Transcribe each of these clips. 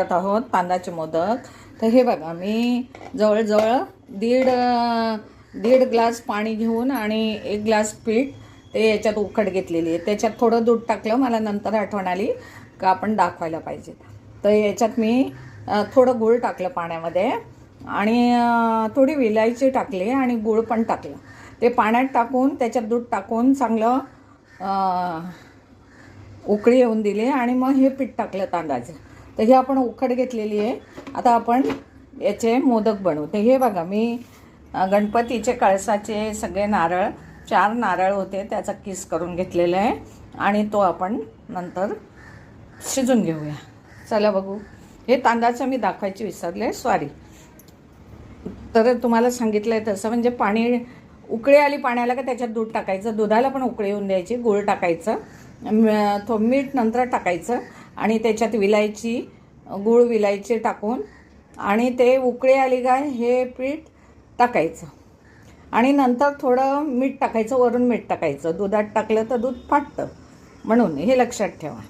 करत आहोत तांदळाचे मोदक. तर हे बघा मी जवळजवळ दीड दीड ग्लास पाणी घेऊन आणि एक ग्लास पीठ ते याच्यात उकड घेतलेली आहे. त्याच्यात थोडं दूध टाकलं मला नंतर आठवण आली का आपण दाखवायला पाहिजे. तर याच्यात मी थोडं गूळ टाकलं पाण्यामध्ये आणि थोडी विलायची टाकली आणि गूळ पण टाकलं. ते पाण्यात टाकून त्याच्यात दूध टाकून चांगलं उकळी येऊन दिली आणि मग हे पीठ टाकलं तांदळाचं. तर हे आपण उखड घेतलेली आहे. आता आपण याचे मोदक बनवू. तर हे बघा मी गणपतीचे कळसाचे सगळे नारळ चार नारळ होते त्याचा किस करून घेतलेला आहे. आणि तो आपण नंतर शिजून घेऊया. चला बघू. हे तांदळाचं मी दाखवायची विसरले. सॉरी तर तुम्हाला सांगितलं आहे तसं. म्हणजे पाणी उकळी आली पाण्याला का त्याच्यात दूध टाकायचं? दुधाला पण उकळी येऊन द्यायची गूळ टाकायचं म- मीठ नंतर टाकायचं. आणि त्याच्यात विलायची गूळ विलायची टाकून आणि ते उकळी आली काय हे पीठ टाकायचं. आणि नंतर थोडं मीठ टाकायचं वरून मीठ टाकायचं. दुधात टाकलं तर दूध फाटतं. म्हणून हे लक्षात ठेवा.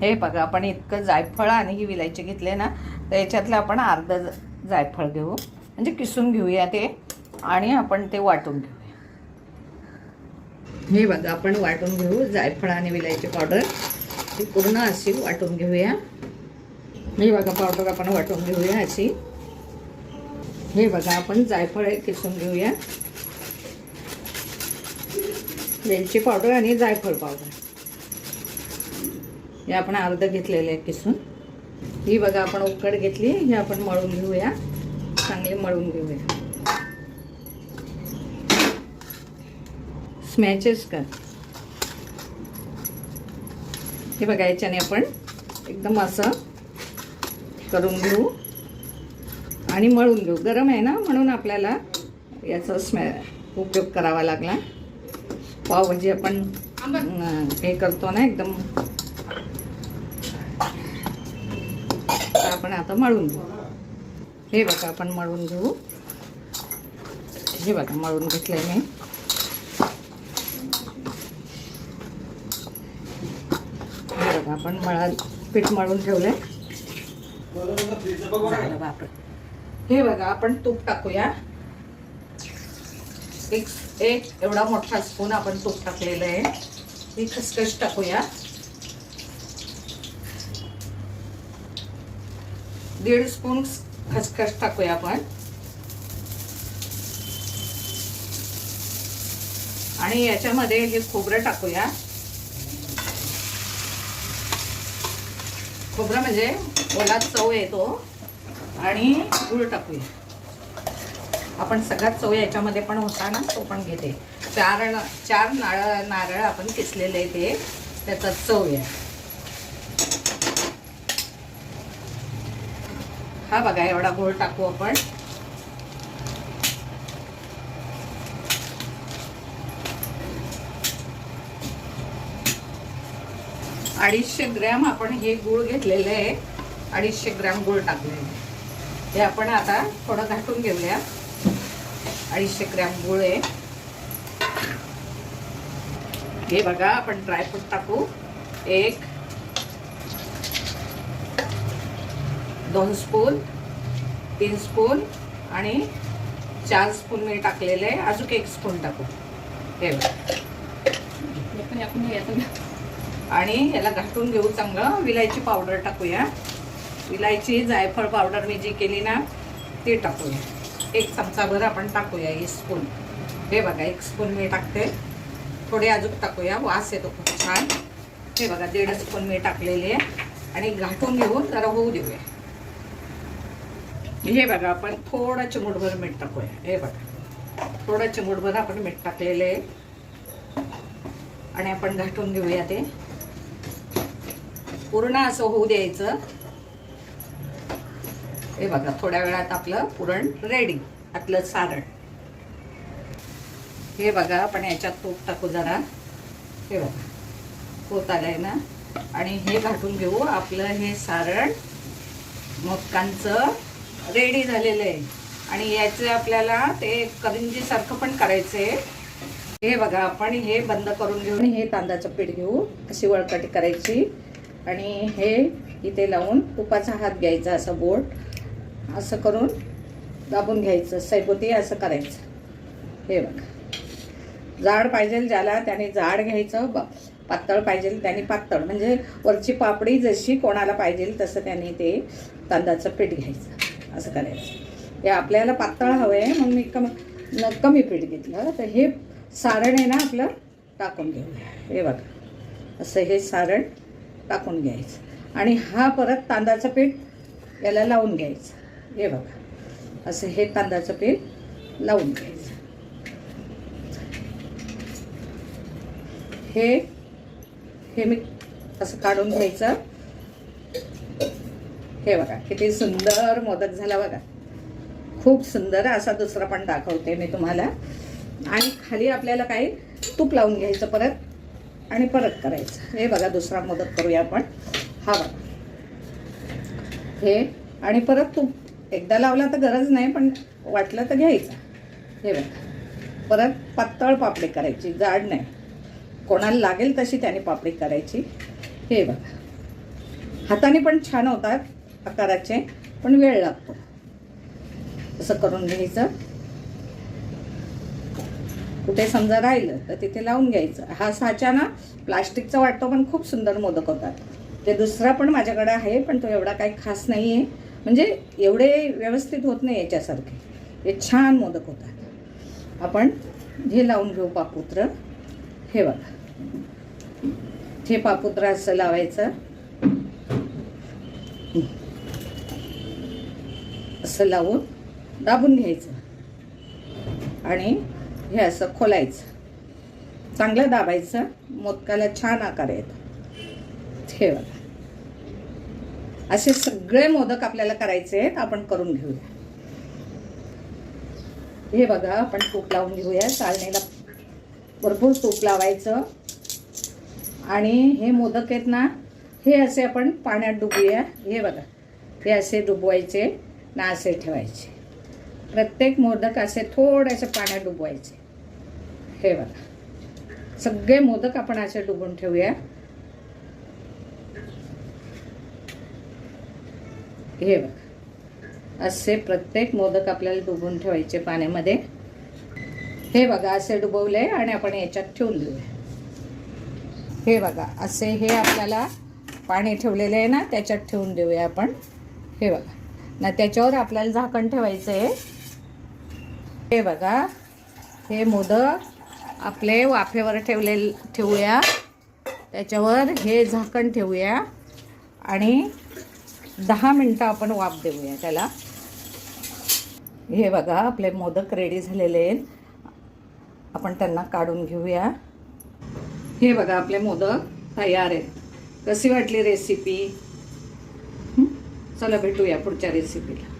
हे बघा आपण इतकं जायफळ आणि ही विलायची घेतले ना तर याच्यातलं आपण अर्धं जायफळ घेऊ. म्हणजे किसून घेऊया ते आणि आपण ते वाटून घेऊया. हे बघा आपण वाटून घेऊ जायफळ आणि विलायची पावडर. ती पूर्ण अशी वाटून घेऊया. हे बघा पावडर आपण वाटून घेऊया अशी. हे बघा आपण जायफळ किसून घेऊया. वेलची पावडर आणि जायफळ पावडर. हे आपण अर्ध घेतलेले आहे किसून. ही बघा आपण उकड घेतली हे आपण मळून घेऊया. चांगली मळून घेऊया. स्मॅचेस का? हे बघा याच्याने आपण एकदम असं करून घेऊ आणि मळून घेऊ. गरम आहे ना म्हणून आपल्याला याचा स्मॅ उपयोग करावा लागला. पावभाजी आपण हे करतो ना एकदम तर आपण आता मळून घेऊ. हे बघा आपण मळून घेऊ. हे बघा मळून घेतलं आहे मी. बघा आपण मळा पीठ मळून ठेवलं आहे हे बघा आपण तूप टाकूया. एक एक एवढा मोठा स्पून आपण तूप टाकलेलं आहे. ही खसखस टाकूया. दीड स्पून खसखस टाकूया आपण. आणि याच्यामध्ये हे खोबरं टाकूया. खोबरं म्हणजे ओला चव येतो. आणि गूळ टाकूया. आपण सगळ्यात चव याच्यामध्ये पण होता ना तो पण घेते. चार चार नारळ नारळ आपण किसलेले ते त्याचा चव आहे हा बघा एवढा गोळ टाकू आपण. अडीचशे ग्रॅम आपण हे गूळ घेतलेले आहे. अडीचशे ग्रॅम गूळ टाकलेले आहे. हे आपण आता थोडं घाटून घेऊया. अडीचशे ग्रॅम गूळ आहे. हे बघा आपण ड्रायफ्रूट टाकू. एक दोन स्पून तीन स्पून आणि चार स्पून मी टाकलेले आहे. अजून एक स्पून टाकू. हे बघा. आणि याला घाटून घेऊ चांगलं. विलायची पावडर टाकूया. विलायची जायफळ पावडर मी जी केली ना ती टाकूया. एक चमचाभर आपण टाकूया एक स्पून हे बघा एक स्पून मी टाकते. थोडे अजून टाकूया. वास येतो खूप छान. हे बघा दीड स्पून मी टाकलेली आहे. आणि घाटून घेऊन जरा होऊ देऊया. हे बघा आपण थोडं चिमूटभर मीठ टाकूया. हे बघा. थोडं चिमूटभर आपण मीठ टाकलेलं आहे. आणि आपण घाटून घेऊया ते. पूर्ण असं होऊ द्यायचं. हे बघा थोड्या वेळात आपलं पुरण रेडी आपलं सारण. हे बघा आपण याच्यात तूप टाकू जरा. हे बघा होत आलंय ना? आणि हे घाटून घेऊ आपलं हे सारण. मोदकांचं रेडी झालेलं आहे. आणि याचे आपल्याला ते करंजीसारखं पण करायचं आहे. हे बघा आपण हे बंद करून घेऊन हे तांदळाचं पीठ घेऊ. अशी वळकटी करायची. आणि हे इथे लावून तुपाचा हात घ्यायचा असं बोट असं करून दाबून घ्यायचं. सैबोती असं करायचं. हे बघा. जाड पाहिजे ज्याला त्याने जाड घ्यायचं. ब- पातळ पाहिजे त्याने पातळ. म्हणजे वरची पापडी जशी कोणाला पाहिजे तसं त्याने ते तांदळाचं पीठ घ्यायचं. असं करायचं. हे आपल्याला पातळ हवं आहे मग मी कम न- कमी पीठ घेतलं. तर हे सारण आहे ना आपलं टाकून घेऊया. हे बघा. असं हे सारण टाकून घ्यायचं. आणि हा परत तांदळाचं पीठ याला लावून घ्यायचं. हे बघा. असं हे तांदळाचं पीठ लावून घ्यायचं. हे हे मी असं काढून घ्यायचं. हे बघा किती सुंदर मोदक झाला बघा. खूप सुंदर असा दुसरा पण दाखवते मी तुम्हाला. आणि खाली आपल्याला काही तूप लावून घ्यायचं परत. आणि परत करायचं. हे बघा दुसरा मदत करूया आपण. हा बघा. हे आणि परत तूप एकदा लावला तर गरज नाही पण वाटलं तर घ्यायचा. हे बघा. परत पातळ पापडी करायची जाड नाही. कोणाला लागेल तशी त्याने पापडी करायची. हे बघा. हाताने पण छान होतात आकाराचे पण वेळ लागतो. असं करून घ्यायचं. कुठे समजा राहिलं तर तिथे लावून घ्यायचं. हा साचा ना प्लास्टिकचा वाटतो पण खूप सुंदर मोदक होतात. ते दुसरा पण माझ्याकडे आहे पण तो एवढा काही खास नाही आहे म्हणजे एवढे व्यवस्थित होत नाही याच्यासारखे. हे छान मोदक होतात. आपण हे लावून घेऊ पापुत्र. हे बघा. हे पापुत्र असं लावायचं. असं लावून दाबून घ्यायचं. आणि हे असं खोलायचं. चांगलं दाबायचं मोदकाला छान आकार आहेत हे बघा. असे सगळे मोदक आपल्याला करायचे आहेत आपण करून घेऊया. हे बघा आपण तूप लावून घेऊया. चालणीला भरपूर तूप लावायचं. आणि हे मोदक आहेत ना हे असे आपण पाण्यात डुबूया. हे बघा हे असे डुबवायचे ना असे ठेवायचे. प्रत्येक मोदक असे थोडेसे पाण्यात डुबवायचे. हे बघा. सगळे मोदक आपण असे डुबून ठेवूया. हे बघा. असे प्रत्येक मोदक आपल्याला डुबून ठेवायचे पाण्यामध्ये. हे बघा असे डुबवले आणि आपण याच्यात ठेवून देऊया. हे बघा असे हे आपल्याला पाणी ठेवलेले आहे ना त्याच्यात ठेवून देऊया आपण. हे बघा. ना त्याच्यावर आपल्याला झाकण ठेवायचं आहे हे बघा. हे मोदक आपले वाफेवर ठेवले ठेवूया. त्याच्यावर हे झाकण ठेवूया. आणि दहा मिनटं आपण वाफ देऊया त्याला. हे बघा आपले मोदक रेडी झालेले आहेत. आपण त्यांना काढून घेऊया. हे बघा आपले मोदक तयार आहेत. कशी वाटली रेसिपी चला भेटूया पुढच्या रेसिपीला